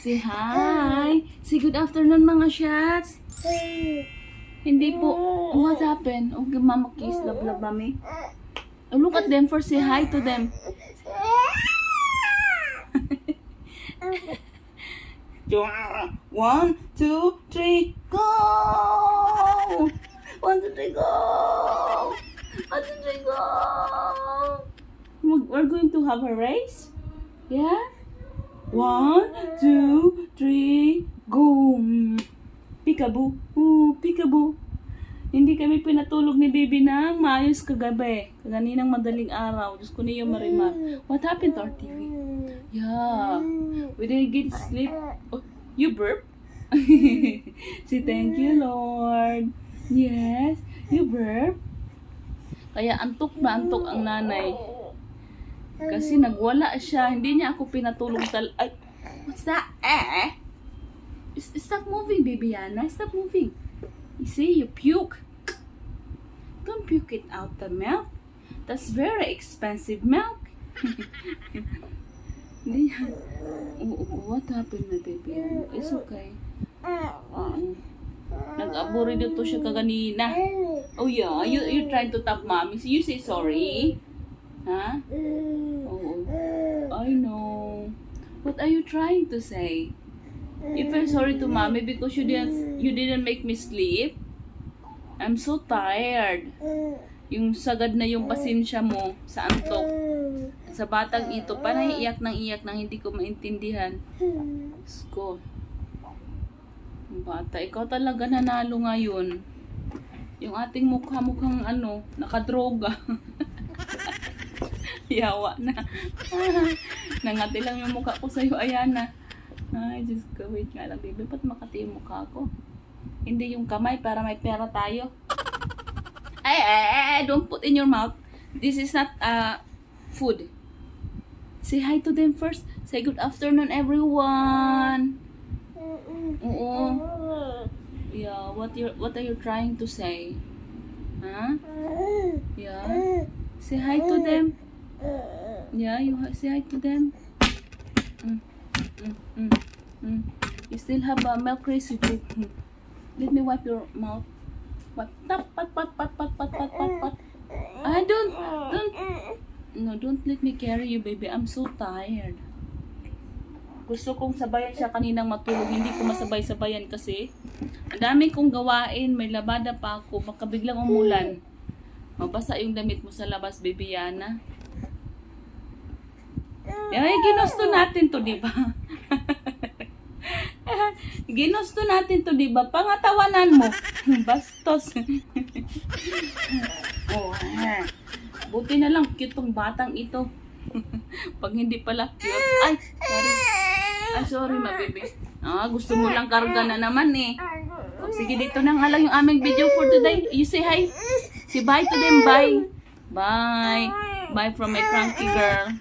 Say hi. Say good afternoon mga shots. Hindi po. What happened? Oh, mama kiss. Love, love, mommy. Oh, look at them for say hi to them. One, two, three, go! One, two, three, go! One, two, three, go! We're going to have a race? Yeah? One, two, three, go! Peekaboo! Ooh, peekaboo! Hindi kami pinatulog ni baby ng maayos kagabi. Kaninang madaling araw. Diyos ko niyo marimar. What happened to our TV? Yeah. We didn't get sleep. Oh, you burp? Say thank you, Lord. Yes. You burp? Kaya antok na antok ang nanay. Kasi nagwala siya. Hindi niya ako pinatulong tal... Ay, what's that? Eh? S- Stop moving, baby Yana. Stop moving. You see, you puke. Don't puke it out the milk. That's very expensive milk. Hindi oh, what happened, my baby? It's okay. Oo. Nag-aburi dito siya kaganina. Oh yeah, you you trying to tap mommy. So you say sorry. Huh? Oh, I know. What are you trying to say? You feel sorry to mommy because you didn't you didn't make me sleep. I'm so tired. Yung sagad na yung pasensya mo sa antok. Sa batang ito, parang iyak ng iyak nang hindi ko maintindihan. Ko. Ang Bata, ikaw talaga nanalo ngayon. Yung ating mukha mukhang ano, nakadroga. Yawa na. Nangati lang yung mukha ko sa'yo, Ayana. Ay, Diyos ko, wait nga lang, baby. Ba't makati yung mukha ko? Hindi yung kamay para may pera tayo. Ay, ay, ay, ay, don't put in your mouth. This is not uh, food. Say hi to them first. Say good afternoon, everyone. Oo. Yeah, what you what are you trying to say? Huh? Yeah. Say hi to them. Yeah, you say hi to them. Mm, mm, mm, mm. You still have a milk residue. Let me wipe your mouth. Wipe. Tap, pat, pat, pat, pat, pat, pat, pat, pat. I don't, don't. No, don't let me carry you, baby. I'm so tired. Gusto kong sabayan siya kaninang matulog. Hindi ko masabay-sabayan kasi ang dami kong gawain. May labada pa ako. Baka biglang umulan. Mabasa yung damit mo sa labas, baby Yana. Ay, ginusto natin to, di ba? ginusto natin to, di ba? Pangatawanan mo. Bastos. oh, eh. Buti na lang, cute tong batang ito. Pag hindi pala cute. Ay, sorry. Ay, sorry, ma baby. Ah, gusto mo lang karga na naman eh. Oh, sige, dito na nga lang yung aming video for today. You say hi. Say bye to them. Bye. Bye. Bye from my cranky girl.